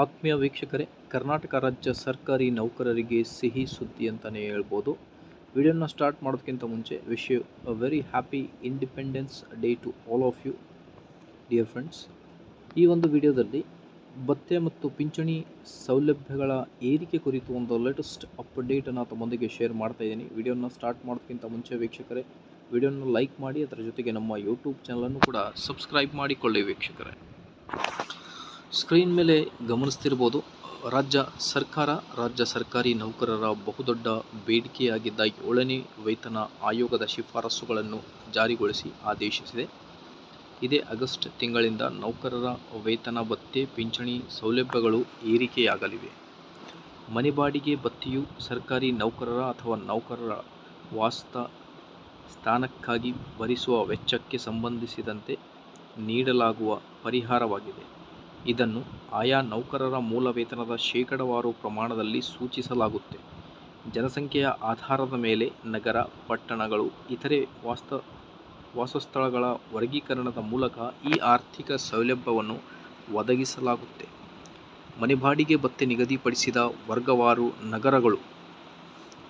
ಆತ್ಮೀಯ ವೀಕ್ಷಕರೇ, ಕರ್ನಾಟಕ ರಾಜ್ಯ ಸರ್ಕಾರಿ ನೌಕರರಿಗೆ ಸಿಹಿ ಸುದ್ದಿ ಅಂತಲೇ ಹೇಳ್ಬೋದು. ವಿಡಿಯೋನ ಸ್ಟಾರ್ಟ್ ಮಾಡೋದಕ್ಕಿಂತ ಮುಂಚೆ wish you a very happy independence day to all of you dear friends ಈ ಒಂದು ವಿಡಿಯೋದಲ್ಲಿ ಭತ್ಯೆ ಮತ್ತು ಪಿಂಚಣಿ ಸೌಲಭ್ಯಗಳ ಏರಿಕೆ ಕುರಿತು ಒಂದು ಲೇಟೆಸ್ಟ್ ಅಪ್ಡೇಟನ್ನು ತಮ್ಮೊಂದಿಗೆ ಶೇರ್ ಮಾಡ್ತಾ ಇದ್ದೀನಿ. ವಿಡಿಯೋನ ಸ್ಟಾರ್ಟ್ ಮಾಡೋದಕ್ಕಿಂತ ಮುಂಚೆ ವೀಕ್ಷಕರೇ, ವಿಡಿಯೋನ ಲೈಕ್ ಮಾಡಿ, ಅದರ ಜೊತೆಗೆ ನಮ್ಮ ಯೂಟ್ಯೂಬ್ ಚಾನಲನ್ನು ಕೂಡ ಸಬ್ಸ್ಕ್ರೈಬ್ ಮಾಡಿಕೊಳ್ಳಿ ವೀಕ್ಷಕರೇ. ಸ್ಕ್ರೀನ್ ಮೇಲೆ ಗಮನಿಸ್ತಿರ್ಬೋದು, ರಾಜ್ಯ ಸರ್ಕಾರ, ರಾಜ್ಯ ಸರ್ಕಾರಿ ನೌಕರರ ಬಹುದೊಡ್ಡ ಬೇಡಿಕೆಯಾಗಿದ್ದ ಏಳನೇ ವೇತನ ಆಯೋಗದ ಶಿಫಾರಸುಗಳನ್ನು ಜಾರಿಗೊಳಿಸಿ ಆದೇಶಿಸಿದೆ. ಇದೇ ಆಗಸ್ಟ್ ತಿಂಗಳಿಂದ ನೌಕರರ ವೇತನ ಭತ್ತೆ, ಪಿಂಚಣಿ ಸೌಲಭ್ಯಗಳು ಏರಿಕೆಯಾಗಲಿವೆ. ಮನೆ ಬಾಡಿಗೆ ಭತ್ಯೆಯು ಸರ್ಕಾರಿ ನೌಕರರ ಅಥವಾ ನೌಕರರ ವಾಸ್ತ ಸ್ಥಾನಕ್ಕಾಗಿ ಭರಿಸುವ ವೆಚ್ಚಕ್ಕೆ ಸಂಬಂಧಿಸಿದಂತೆ ನೀಡಲಾಗುವ ಪರಿಹಾರವಾಗಿದೆ. ಇದನ್ನು ಆಯಾ ನೌಕರರ ಮೂಲ ವೇತನದ ಶೇಕಡವಾರು ಪ್ರಮಾಣದಲ್ಲಿ ಸೂಚಿಸಲಾಗುತ್ತೆ. ಜನಸಂಖ್ಯೆಯ ಆಧಾರದ ಮೇಲೆ ನಗರ, ಪಟ್ಟಣಗಳು, ಇತರೆ ವಾಸ್ತ, ವಾಸಸ್ಥಳಗಳ ವರ್ಗೀಕರಣದ ಮೂಲಕ ಈ ಆರ್ಥಿಕ ಸೌಲಭ್ಯವನ್ನು ಒದಗಿಸಲಾಗುತ್ತೆ. ಮನೆ ಬಾಡಿಗೆ ಭತ್ತೆ ನಿಗದಿಪಡಿಸಿದ ವರ್ಗವಾರು ನಗರಗಳು.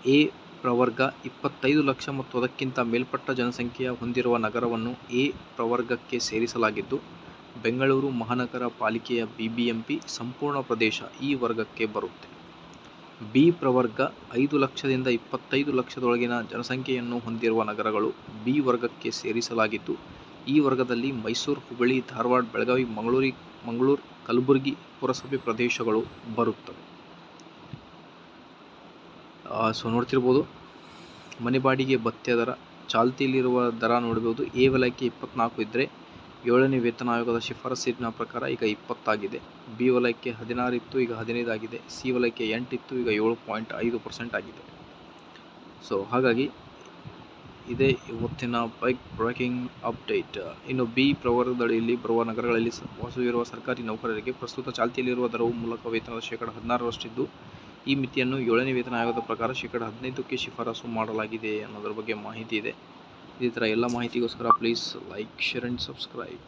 ಎ ಪ್ರವರ್ಗ ಇಪ್ಪತ್ತೈದು ಲಕ್ಷ ಮತ್ತು ಅದಕ್ಕಿಂತ ಮೇಲ್ಪಟ್ಟ ಜನಸಂಖ್ಯೆಯ ಹೊಂದಿರುವ ನಗರವನ್ನು ಎ ಪ್ರವರ್ಗಕ್ಕೆ ಸೇರಿಸಲಾಗಿದ್ದು ಬೆಂಗಳೂರು ಮಹಾನಗರ ಪಾಲಿಕೆಯ ಬಿಬಿಎಂಪಿ ಸಂಪೂರ್ಣ ಪ್ರದೇಶ ಈ ವರ್ಗಕ್ಕೆ ಬರುತ್ತೆ. ಬಿ ಪ್ರವರ್ಗ ಐದು ಲಕ್ಷದಿಂದ ಇಪ್ಪತ್ತೈದು ಲಕ್ಷದೊಳಗಿನ ಜನಸಂಖ್ಯೆಯನ್ನು ಹೊಂದಿರುವ ನಗರಗಳು ಬಿ ವರ್ಗಕ್ಕೆ ಸೇರಿಸಲಾಗಿದ್ದು, ಈ ವರ್ಗದಲ್ಲಿ ಮೈಸೂರು, ಹುಬ್ಬಳ್ಳಿ, ಧಾರವಾಡ, ಬೆಳಗಾವಿ, ಮಂಗಳೂರಿ, ಮಂಗಳೂರು, ಕಲಬುರಗಿ ಪುರಸಭೆ ಪ್ರದೇಶಗಳು ಬರುತ್ತವೆ. ಸೊ ನೋಡ್ತಿರ್ಬೋದು. ಮನೆ ಬಾಡಿಗೆ ಭತ್ಯೆ ದರ ಚಾಲ್ತಿಯಲ್ಲಿರುವ ದರ ನೋಡ್ಬೋದು. ಎ ವಲಯಕ್ಕೆ ಇಪ್ಪತ್ನಾಲ್ಕು ಇದ್ದರೆ ಏಳನೇ ವೇತನ ಆಯೋಗದ ಶಿಫಾರಸಿನ ಪ್ರಕಾರ ಈಗ ಇಪ್ಪತ್ತಾಗಿದೆ. ಬಿ ವಲಯಕ್ಕೆ ಹದಿನಾರು ಇತ್ತು, ಈಗ ಹದಿನೈದು ಆಗಿದೆ ಸಿ ವಲಯಕ್ಕೆ ಎಂಟಿತ್ತು ಈಗ ಏಳು ಪಾಯಿಂಟ್ ಐದು ಪರ್ಸೆಂಟ್ ಆಗಿದೆ. ಸೊ ಹಾಗಾಗಿ ಇದೇ ಇವತ್ತಿನ ಬೈಕ್ ಬ್ರೇಕಿಂಗ್ ಅಪ್ಡೇಟ್. ಇನ್ನು ಬಿ ಪ್ರವರ್ಗದಲ್ಲಿ ಬರುವ ನಗರಗಳಲ್ಲಿ ವಾಸವಿರುವ ಸರ್ಕಾರಿ ನೌಕರರಿಗೆ ಪ್ರಸ್ತುತ ಚಾಲ್ತಿಯಲ್ಲಿರುವ ದರವು ಮೂಲಕ ವೇತನದ ಶೇಕಡ ಹದಿನಾರರಷ್ಟಿದ್ದು, ಈ ಮಿತಿಯನ್ನು ಏಳನೇ ವೇತನ ಆಯೋಗದ ಪ್ರಕಾರ ಶೇಕಡ ಹದಿನೈದಕ್ಕೆ ಶಿಫಾರಸು ಮಾಡಲಾಗಿದೆ ಅನ್ನೋದರ ಬಗ್ಗೆ ಮಾಹಿತಿ ಇದೆ. ಇದೇ ಥರ ಎಲ್ಲ ಮಾಹಿತಿಗೋಸ್ಕರ please like share and subscribe